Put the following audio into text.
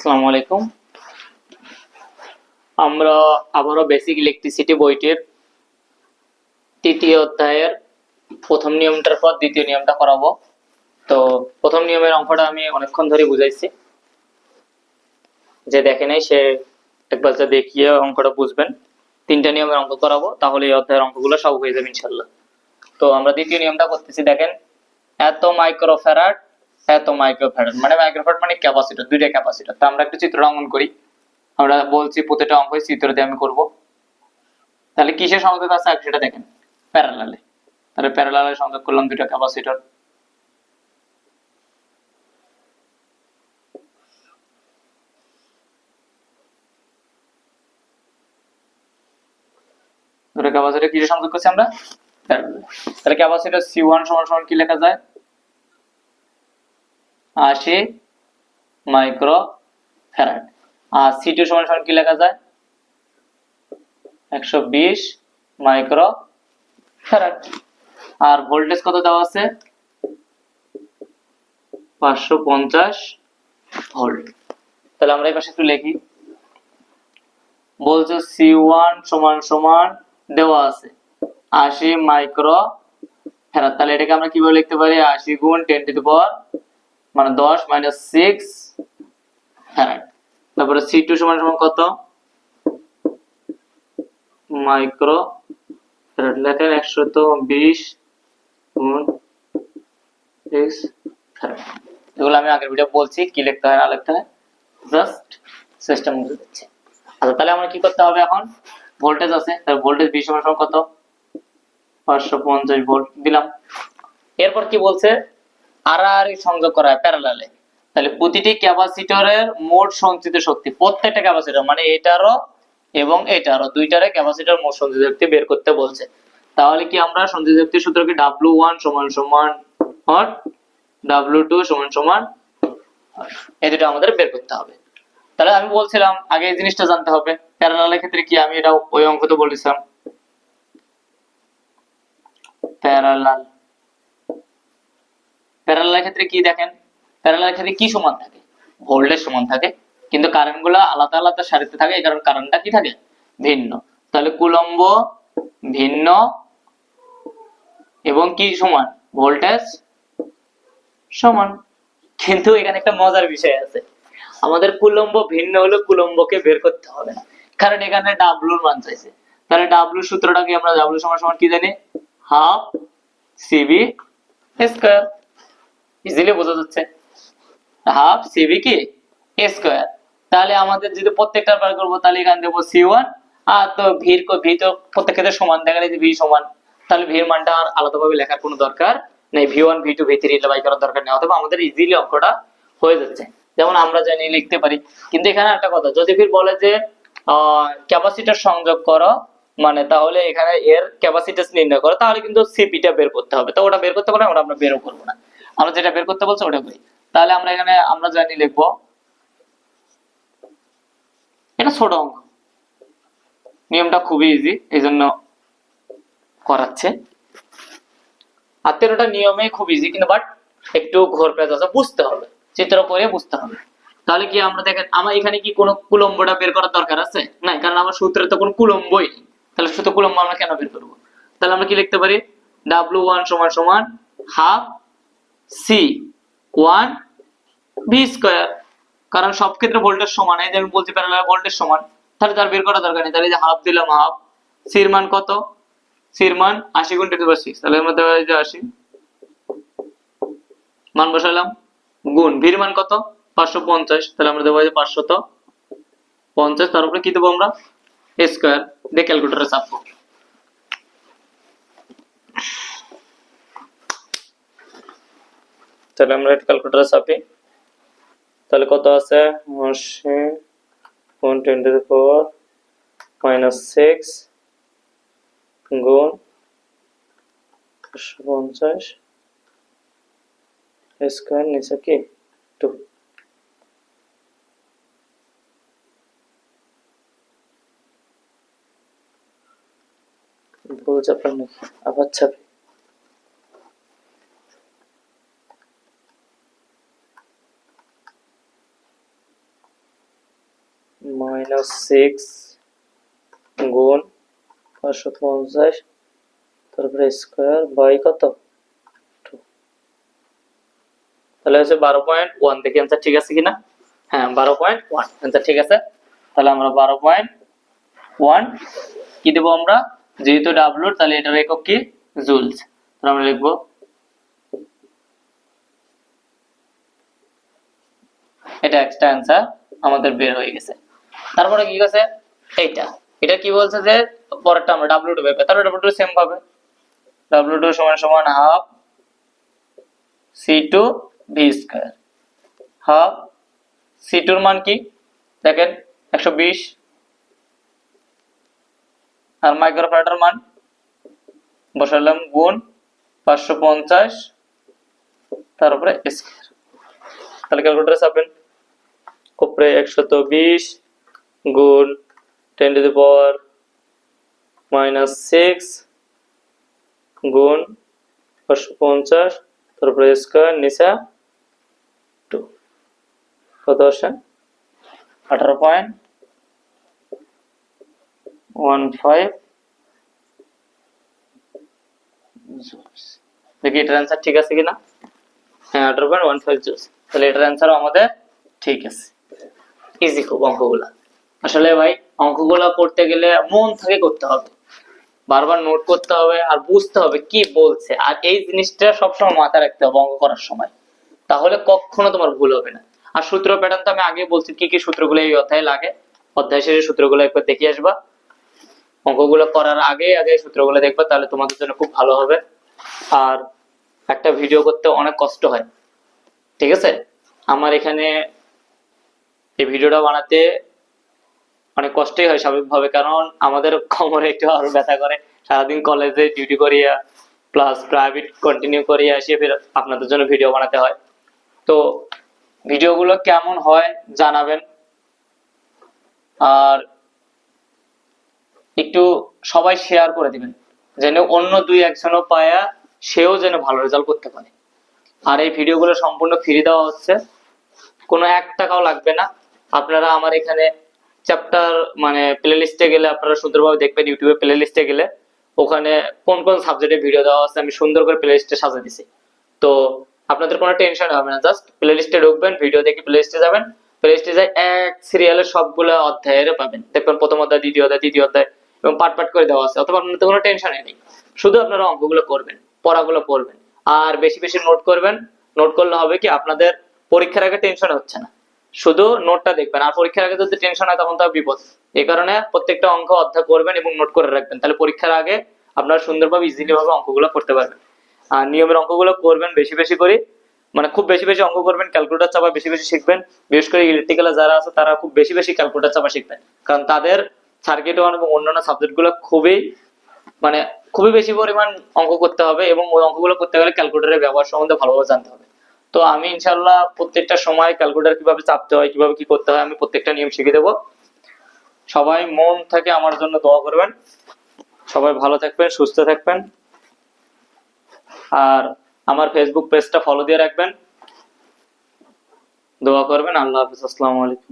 আসসালামু আলাইকুম। আমরা আবারও বেসিক ইলেকট্রিসিটি বইটির তৃতীয় অধ্যায়ের প্রথম নিয়মটার পর দ্বিতীয় নিয়মটা করাবো। তো প্রথম নিয়মের অঙ্কটা আমি অনেকক্ষণ ধরে বুঝাইছি। যে দেখে নাই, সে একবার যা দেখিয়ে অঙ্কটা বুঝবেন। তিনটা নিয়মের অঙ্ক করাবো, তাহলে এই অধ্যায়ের অঙ্কগুলো সব হয়ে যাবে ইনশাল্লাহ তো আমরা দ্বিতীয় নিয়মটা করতেছি, দেখেন, এত এত মাইক্রোফ্যারাড মানে মাইক্রোফ্যারাড মানে ক্যাপাসিটর দুইটা ক্যাপাসিটর তো আমরা একটা চিত্র অঙ্কন করি। আমরা বলছি প্রতিটা অঙ্ক চিত্র দিয়ে আমি করব। তাহলে কিসের সংযোগ আছে আগে সেটা দেখেন। প্যারালালে তাহলে প্যারালালে সংযোগ করলাম দুইটা ক্যাপাসিটর দুটো ক্যাপাসিটর কিসের সংযোগ করছি আমরা? তাহলে ক্যাপাসিটর সি ওয়ান সমান সমান কি লেখা যায়? আশি মাইক্রো ফ্যারাড। আর সি টু সমান সমান কি লেখা যায়? একশো বিশ মাইক্রো ফ্যারাড। আর ভোল্টেজ কত দেওয়া আছে? পাঁচশো পঞ্চাশ ভোল্ট। তাহলে আমরা এই পাশে একটু লিখি। বলছে সি ওয়ান সমান সমান দেওয়া আছে। আশি মাইক্রো ফেরাত তাহলে এটাকে আমরা কীভাবে লিখতে পারি? আশি গুণ টেন টু দি পাওয়ার মানে দশ মাইনাস সিক্স ফ্যারাড তারপরে সি টু সমান সমান কত? মাইক্রো ফ্যারাড লেখেন একশো তো বিশ গুণ সিক্স ফ্যারাড এগুলো আমি আগের ভিডিও বলছি, কি লিখতে হয় না লিখতে হয়। জাস্ট সিস্টেম বুঝে দিচ্ছি। আচ্ছা তাহলে আমরা কি করতে হবে এখন? ভোল্টেজ আছে, তাহলে ভোল্টেজ বিশ সমান সমান কত? পাঁচশো পঞ্চাশ ভোল্ট দিলাম। এরপর কি বলছে? আড়াআড়ি সংযোগ করা হয় প্যারালালে তাহলে প্রতিটি ক্যাপাসিটরের মোট সঞ্চিত শক্তি, প্রত্যেকটা ক্যাপাসিটর মানে এটারও এবং এটারও দুইটারে ক্যাপাসিটর মোট সঞ্চিত শক্তি বের করতে বলছে। তাহলে কি আমরা সঞ্চিত শক্তির সূত্র কি ডাব্লু ওয়ান সমান সমান হট ডাব্লু টু সমান সমান এই দুটো আমাদের বের করতে হবে। তাহলে আমি বলছিলাম, আগে এই জিনিসটা জানতে হবে। প্যারালালের ক্ষেত্রে কি আমি এটা ওই অঙ্ক তো বলেছিলাম? প্যারালাল প্যারালালের ক্ষেত্রে কি দেখেন? প্যারালালের ক্ষেত্রে কি সমান থাকে? ভোল্টেজ সমান থাকে, কিন্তু কারেন্টগুলো আলাদা আলাদা সারিতে থাকে, এই কারণে কারেন্টটা কি থাকে? ভিন্ন। তাহলে কুলম্ব ভিন্ন এবং কি সমান? ভোল্টেজ সমান। কিন্তু এখানে একটা মজার বিষয় আছে। আমাদের কুলম্ব ভিন্ন হলে কুলম্বকে বের করতে হবে না। কারণ এখানে ডাব্লুর মান চাইছে। তাহলে ডাব্লু সূত্রটা কি আমরা ডাব্লু সমান সমান কি জানি? হাফ সিবি স্কয়ার ইজিলি বোঝা যাচ্ছে। হাফ সিবি কি? স্কয়ার তাহলে আমাদের যদি প্রত্যেকটা বার করব, তাহলে এখানে দেবো সি ওয়ান আর তো ভির ভি তো প্রত্যেক ক্ষেত্রে সমান, দেখা যায় ভি সমান। তাহলে ভির মানটা আর আলাদাভাবে লেখার কোনো দরকার নেই। V one V two V three by করার দরকার নেই, অথবা আমাদের ইজিলি অঙ্কটা হয়ে যাচ্ছে। যেমন আমরা জানি, লিখতে পারি। কিন্তু এখানে একটা কথা, যদি ফির বলে যে ক্যাপাসিটার সংযোগ করো মানে তাহলে এখানে এর ক্যাপাসিটাস নির্ণয় করো, তাহলে কিন্তু সিপিটা বের করতে হবে। তো ওটা বের করতে পারে ওটা আমরা বেরও করব না। আমরা যেটা বের করতে বলছি ওটা করি। তাহলে আমরা এখানে, আমরা জানি লিখব, এটা ছোট অঙ্ক। নিয়মটা খুবই ইজি এই জন্য করাচ্ছে। আর তেরোটা নিয়মে খুব ইজি কিন্তু বাট একটু ঘোর পেঁচ আছে, বুঝতে হবে। চিত্র করে বুঝতে হবে। তাহলে কি আমরা দেখেন, আমার এখানে কি কোনো কুলম্বটা বের করার দরকার আছে? না কারণ আমার সূত্রে তো কোনো কুলম্বই তাহলে শুধু কুলম্ব আমরা কেন বের করব? তাহলে আমরা কি লিখতে পারি? ডাব্লু ওয়ান সমান সমান half C one V square কারণ সব ক্ষেত্রে ভোল্টেজ সমান, এই যে আমি বলছি প্যারালাল ভোল্টেজ সমান, তাহলে তার বের করা দরকার নেই। তাহলে যে হাফ দিলাম হাফ সির মান কত? সির মান আশি গুণ টেন সিক্স তাহলে এর মধ্যে যায় আশি, মান বসালাম, গুণ ভির মান কত? পাঁচশো পঞ্চাশ, তাহলে আমরা দেবো যে পাঁচশত পঞ্চাশ, তার উপরে কি দেবো আমরা? স্কোয়ার দিয়ে ক্যালকুলেটারে চাপবো। তাহলে আমরা ক্যালকুলেটারে চাপি। তাহলে কত আছে? আশি গুণ ten to the minus six গুণ পঞ্চাশ স্কোয়ার নিচে কি? টু ভুল চাপার নাকি? আবার চাপি। মাইনাস সিক্স গুণ পাঁচশো পঞ্চাশ, তারপরে স্কোয়ার বাই কত? তাহলে হচ্ছে বারো পয়েন্ট ওয়ান দেখি অ্যান্সার ঠিক আছে কিনা? হ্যাঁ বারো পয়েন্ট ওয়ান অ্যান্সার ঠিক আছে? তাহলে আমরা বারো পয়েন্ট ওয়ান কি দেবো আমরা? যেহেতু ডাব্লু তাহলে এটার একক কি? জুলস তাহলে আমরা লিখব এটা একটা অ্যান্সার আমাদের বের হয়ে গেছে। তারপরে কি গেছে এইটা। এটা কি বলছে যে, পরেরটা আমরা ডাব্লিউ টু পেবে তাহলে ডাব্লিউ টু সেম পাবে। ডাব্লিউ টু সমান সমান half C two V square half C টুর মান কি? দেখেন, একশো বিশ। আর মাইক্রোফ্যারাডের মান? বসালাম গুণ পাঁচশো পঞ্চাশ। তারপরে স্কোয়ার তাহলে ক্যালকুলেটারে চাপেন উপরে একশত বিশ। গুণ ten to the power minus six গুণ পাঁচশো পঞ্চাশ, তারপরে স্কোয়ার নিচা টু কত আসে? আঠারো পয়েন্ট ওয়ান ফাইভ দেখি, এটার অ্যান্সার ঠিক আছে কিনা? হ্যাঁ আঠারো পয়েন্ট ওয়ান ফাইভ জুস তাহলে এটার অ্যান্সারও আমাদের ঠিক আছে। ইজি খুব অঙ্কগুলা। আসলে ভাই, অঙ্কগুলা করতে গেলে মন থেকে করতে হবে। বারবার নোট করতে হবে আর বুঝতে হবে কি বলছে। আর এই জিনিসটা সবসময় মাথায় রাখতে হবে অঙ্ক করার সময়। তাহলে কখনো তোমার ভুল হবে না। আর সূত্র প্যাটার্ন তো আমি আগে বলছি, কি কি সূত্রগুলো এই অধ্যায়ে লাগে। অধ্যায় শেষে সূত্রগুলো একবার দেখে আসবা। অঙ্কগুলো করার আগে আগে সূত্রগুলো দেখবা, তাহলে তোমাদের জন্য খুব ভালো হবে। আর একটা ভিডিও করতে অনেক কষ্ট হয়। ঠিক আছে? আমার এখানে এই ভিডিওটা বানাতে অনেক কষ্টই হয় স্বাভাবিকভাবে, কারণ আমাদের কোমরে একটু আরও ব্যথা করে। সারাদিন কলেজে ডিউটি করিয়া প্লাস প্রাইভেট কন্টিনিউ করিয়া এসে ফের আপনাদের জন্য ভিডিও বানাতে হয়। তো ভিডিওগুলো কেমন হয় জানাবেন। আর একটু সবাই শেয়ার করে দিবেন, যেন অন্য দুই একজনও পায়া সেও যেন ভালো রেজাল্ট করতে পারে। আর এই ভিডিওগুলো সম্পূর্ণ ফ্রি দেওয়া হচ্ছে। কোনো এক টাকাও লাগবে না। আপনারা আমার এখানে চ্যাপ্টার মানে প্লে লিস্টে গেলে আপনারা সুন্দরভাবে দেখবেন ইউটিউবে প্লে লিস্টে গেলে। ওখানে কোন কোন সাবজেক্টে ভিডিও দেওয়া আছে, আমি সুন্দর করে প্লে লিস্টে সাজিয়ে দিছি। তো আপনাদের কোনো টেনশন হবে না জাস্ট প্লে লিস্টে ঢুকবেন ভিডিও দেখে প্লে লিস্টে যাবেন। প্লে লিস্টে যাই, এক সিরিয়ালের সবগুলো অধ্যায়ের পাবেন। দেখবেন প্রথম অধ্যায়, দ্বিতীয় অধ্যায়, তৃতীয় অধ্যায় এবং পাট পাট করে দেওয়া আছে। অথবা আপনাদের কোনো টেনশনই নেই। শুধু আপনারা অঙ্কগুলো করবেন, পড়াগুলো পড়বেন। আর বেশি বেশি নোট করবেন। নোট করলে হবে কি, আপনাদের পরীক্ষার আগে টেনশন হচ্ছে না। শুধু নোটটা দেখবেন, আর পরীক্ষার আগে যদি টেনশন হয় তখন তো বিপদ। এই কারণে প্রত্যেকটা অঙ্ক অধ্যায় করবেন এবং নোট করে রাখবেন। তাহলে পরীক্ষার আগে আপনারা সুন্দরভাবে ইজিলি ভাবে অঙ্কগুলো করতে পারবেন। আর নিয়মের অঙ্কগুলো করবেন বেশি বেশি করে। মানে খুব বেশি বেশি অঙ্ক করবেন ক্যালকুলেটার চাপা বেশি বেশি শিখবেন। বিশেষ করে ইলেকট্রিক্যালে যারা আছে তারা খুব বেশি বেশি ক্যালকুলেটার চাপা শিখবেন। কারণ তাদের সার্কিট ওয়ান এবং অন্যান্য সাবজেক্টগুলো খুবই মানে খুবই বেশি পরিমাণ অঙ্ক করতে হবে এবং ওই অঙ্কগুলো করতে গেলে ক্যালকুলেটারের ব্যবহার সম্বন্ধে ভালোভাবে জানতে হবে। তো আমি ইনশাল্লাহ প্রত্যেকটা সময় ক্যালকুলেটার কীভাবে চাপতে হয়, কীভাবে কি করতে হয়, আমি প্রত্যেকটা নিয়ম শিখে দেবো। সবাই মন থেকে আমার জন্য দোয়া করবেন। সবাই ভালো থাকবেন, সুস্থ থাকবেন। আর আমার ফেসবুক পেজটা ফলো দিয়ে রাখবেন। দোয়া করবেন, আল্লাহ হাফিজ, আসসালামু আলাইকুম।